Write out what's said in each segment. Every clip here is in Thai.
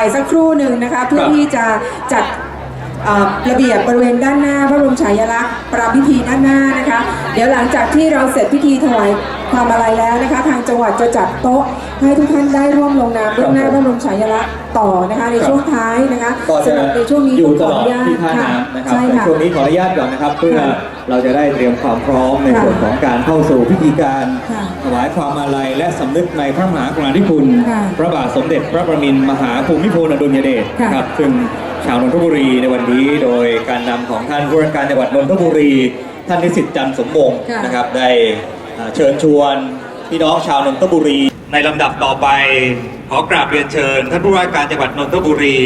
ไปสักครู่หนึ่งนะคะเพื่อครับที่จะจัดเอ่อระเบียบบริเวณด้านหน้า พระบรมฉายาลักษณ์ประพิธีด้านหน้านะคะ เดี๋ยวหลังจากที่เราเสร็จพิธีถวายความอาลัยแล้วนะคะ ทางจังหวัดจะจัดโต๊ะให้ทุกท่านได้ร่วมลงนามเบื้องหน้าพระบรมฉายาลักษณ์ต่อนะคะ ในช่วงท้ายนะคะก็จะสำหรับในช่วงนี้อยู่ตขลอดนุญาที่ท่าค่ะน้ำนะครับใช่ในค่ะ ช่วงนี้ขออนุญาตก่อนนะครับ เพื่อ ค่ะ เราจะได้เตรียมความพร้อมในค่ะส่วนของการเข้าสู่พิธีการค่ะถวายความอาลัยและสำนึกในพระมหากรุณาธิคุณค่ะพระบาทสมเด็จพระประมินทรมหาภูมิพลอดุลยเดชค่ะนะครับซึ่งชาวนนทบุรีในวันนี้โดยการนำของท่านผู้ว่าการจังหวัดนนทบุรี ท่านนิสิตจันทร์สมบงศ์ค่ะนะครับ ได้อ่าเชิญชวนพี่น้องชาวนนทบุรี ในลำดับต่อไป ขอกราบเรียนเชิญ ท่านผู้ว่าการจังหวัดนนทบุรี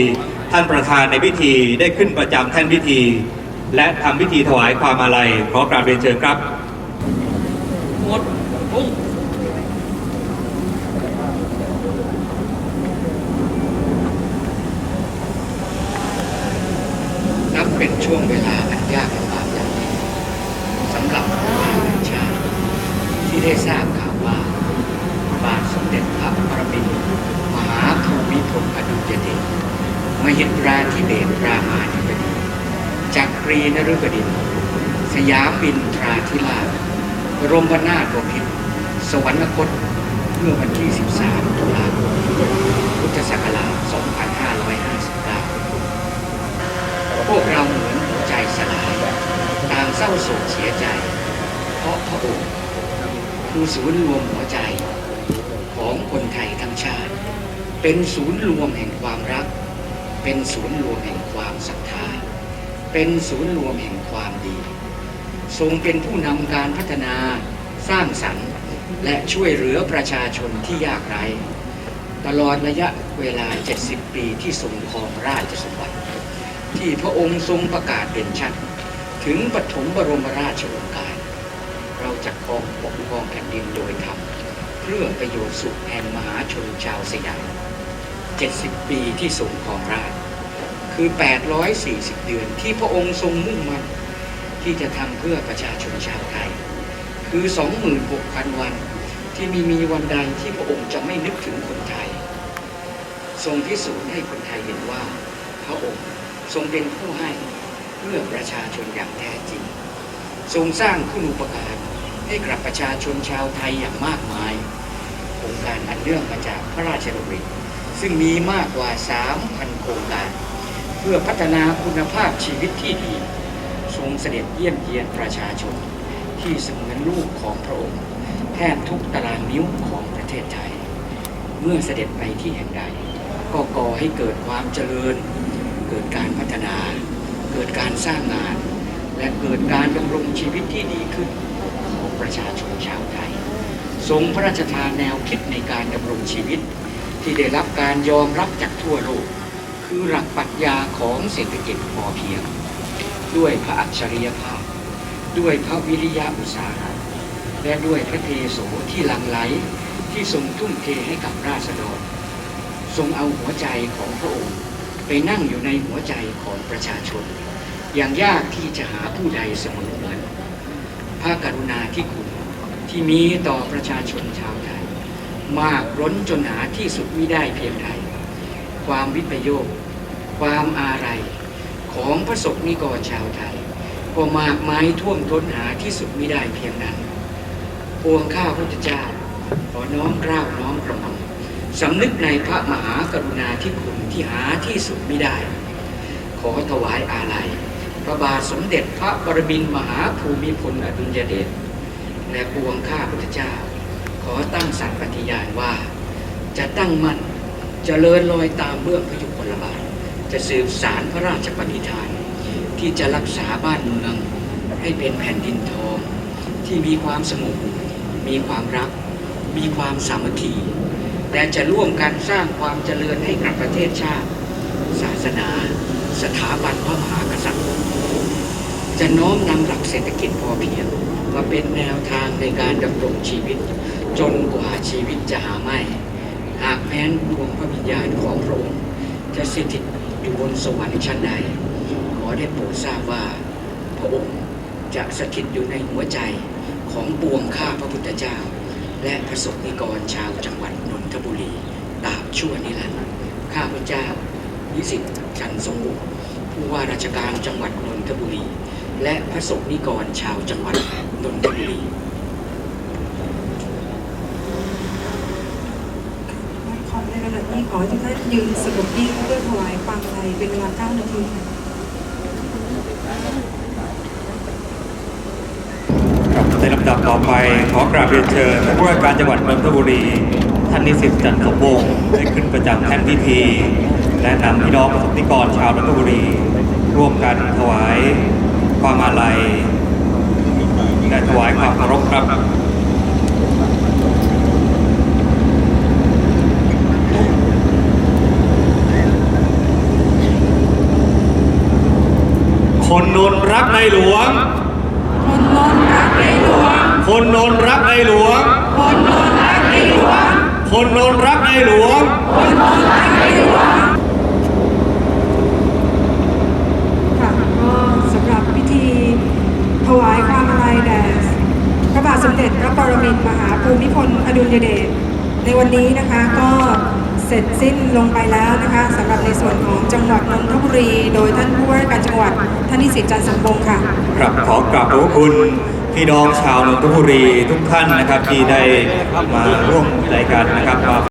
ท่านประธานในพิธีได้ขึ้นประจำแท่นพิธี และทำพิธีถวายความอาลัยขอกราบเรียนเชิญครับหมดปุ้งนับเป็นช่วงเวลาอันยากลำบากอย่างยิ่งสำหรับผู้นำชาติที่ได้ทราบข่าวว่าบาทสมเด็จพระปรมินทรมหาภูมิพลอดุลยเดชมหิตราธิเบศรามา จักรีนฤบดิน สยามบินทราธิราชบรมนาถบพิตรสวรรคตเมื่อวันที่ 13 ตุลาคมพุทธศักราช 2559 พวกเราเหมือนหัวใจสลาย ต่างเศร้าโศกเสียใจ เพราะพระองค์คือศูนย์รวมหัวใจของคนไทยทั้งชาติ เป็นศูนย์รวมแห่งความรัก เป็นศูนย์รวมแห่งความศรัท เป็นศูนย์รวมแห่งความดี ทรงเป็นผู้นำการพัฒนาสร้างสรรค์ และช่วยเหลือประชาชนที่ยากไร้ ตลอดระยะเวลา 70 ปีที่ทรงครองราชสมบัติ ที่พระองค์ทรงประกาศเด่นชัด ถึงปฐมบรมราชโองการ เราจะครองปกครองแผ่นดินโดยธรรมเพื่อประโยชน์สุขแห่งมหาชนชาวสยาม70 ปีที่ทรงครองราช คือ 840 เดือนที่พระองค์ทรงมุ่งมั่นที่จะทำเพื่อประชาชนชาวไทย คือ 26,000 วันที่มีมีวันใดที่พระองค์จะไม่นึกถึงคนไทย ทรงพิสูจน์ให้คนไทยเห็นว่า พระองค์ทรงเป็นผู้ให้เพื่อประชาชนอย่างแท้จริง ทรงสร้างคุณูปการให้กับประชาชนชาวไทยอย่างมากมายโครงการอันเนื่องมาจากพระราชดำริซึ่งมีมากกว่า 3,000 โครงการ เพื่อพัฒนาคุณภาพชีวิตที่ดี ทรงเสด็จเยี่ยมเยียนประชาชน ที่เสมือนลูกของพระองค์แทบทุกตารางนิ้วของประเทศไทย เมื่อเสด็จไปที่แห่งใด ก็ก่อให้เกิดความเจริญ เกิดการพัฒนา เกิดการสร้างงาน และเกิดการดำรงชีวิตที่ดีขึ้นของประชาชนชาวไทย ทรงพระราชทานแนวคิดในการดำรงชีวิต ที่ได้รับการยอมรับจากทั่วโลก คือหลักปรัชญาของเศรษฐกิจพอเพียง ด้วยพระอัจฉริยภาพ ด้วยพระวิริยะอุตสาหะและด้วยพระเทโสที่หลั่งไหลที่ทรงทุ่มเทให้กับราษฎร ทรงเอาหัวใจของพระองค์ไปนั่งอยู่ในหัวใจของประชาชน อย่างยากที่จะหาผู้ใดเสมอเหมือนพระกรุณาธิคุณที่มีต่อประชาชนชาวไทย มากล้นจนหาที่สุดมิได้เพียงใดความวิปโยค ความอาลัยของพระสงฆ์นิกรชาวไทย ก็มากมายท่วมท้นหาที่สุดไมิได้เพียงนั้นปวงข้าพระพุทธเจ้า ขอน้อมกล้าวน้อมกระหม่อมสำนึกในพระมหากรุณาธิคุณที่หาที่สุดไมิได้ ขอถวายอาลัยพระบาทสมเด็จพระปรมินทรมหาภูมิพลอดุลยเดชและปวงข้าพุทธเจ้า ขอตั้งสัตย์ปฏิญาณว่า จะตั้งมั่นจเจริญรอยตามเบื้องพระยุคลบาท จะสืบสารพระราชปณิธาน ที่จะรักษาบ้านเมือง ให้เป็นแผ่นดินทอง ที่มีความสงบมีความรัก มีความสามัคคีและจะร่วมกันสร้างความเจริญให้กับประเทศชาติ ศาสนา สถาบันพระมหากษัตริย์ จะน้อมนำหลักเศรษฐกิจพอเพียงมาเป็นแนวทางในการดำรงชีวิต จนกว่าชีวิตจะหาไม่ หากแม้นดวงพระวิญญาณของพระองค์จะสถิต อยู่บนสวรรค์ชั้นใด ขอได้โปรดทราบว่า พระองค์จะสถิตอยู่ในหัวใจของปวงข้าพระพุทธเจ้า และประสบนิกรชาวจังหวัดนนทบุรีตราบชั่วนิรันดร์ข้าพเจ้านิสิตจันทร์สมบูรณ์ผู้ว่าราชการจังหวัดนนทบุรี และพระสงฆ์นิกรชาวจังหวัดนนทบุรี ขอในขณะนี้ขอให้ทุกท่านยืนสงบนิ่งเพื่อถวายความอาลัยเป็นเวลา 9 นาทีค่ะในลำดับต่อไปขอกราบเรียนเชิญผู้ว่าการจังหวัดนนทบุรี ท่านนิสิตจันทร์สมวงศ์ได้ขึ้นประจำแท่นพิธี และนำพี่น้องประสบนิกรชาวนนทบุรี ร่วมกันถวายความอาลัยและถวายความเคารพครับ คนนนรักในหลวง คนนนรักในหลวง คนนนรักในหลวง คนนนรักในหลวง คนนนรักในหลวงค่ะก็สำหรับพิธีถวายความอาลัยแด่พระบาทสมเด็จพระปรมินทรมหาภูมิพลอดุลยเดชในวันนี้นะคะก็เสร็จสิ้นลงไปแล้วนะคะสำหรับในส่วนของจังหวัดนนทบุ รี โดยท่านผู้ว่าราชการจังหวัดท่านนิสิตจันทร์สมพงศ์ค่ะ ครับขอกราบขอบพระคุณพี่น้องชาวนนทบุรีทุกท่านนะครับที่ได้มาร่วมรายการนะครับ